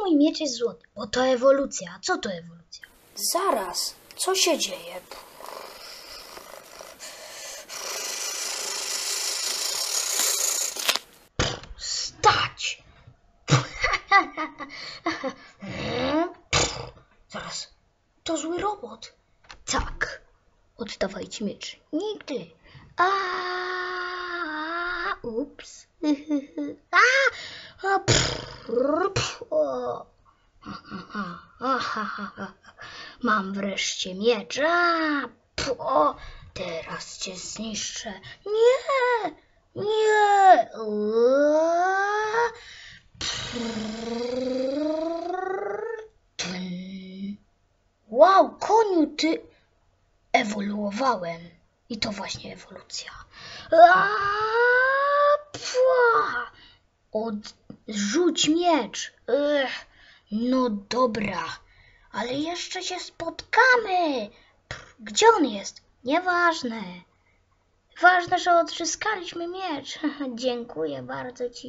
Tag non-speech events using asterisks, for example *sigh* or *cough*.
mój miecz jest złoty, bo to ewolucja. A co to ewolucja? Zaraz, co się dzieje? Stać! *laughs* Zaraz, to zły robot. Tak, oddawajcie miecz. Nigdy. A, ups. *laughs* A, a, *laughs* Mam wreszcie miecz. A, pff, o, teraz cię zniszczę. Nie, nie. Wow, koniu, ty ewoluowałem. I to właśnie ewolucja. Aaa, Odrzuć miecz. Ech, no dobra, ale jeszcze się spotkamy. Pff, Gdzie on jest? Nieważne. Ważne, że odzyskaliśmy miecz. *laughs* Dziękuję bardzo ci.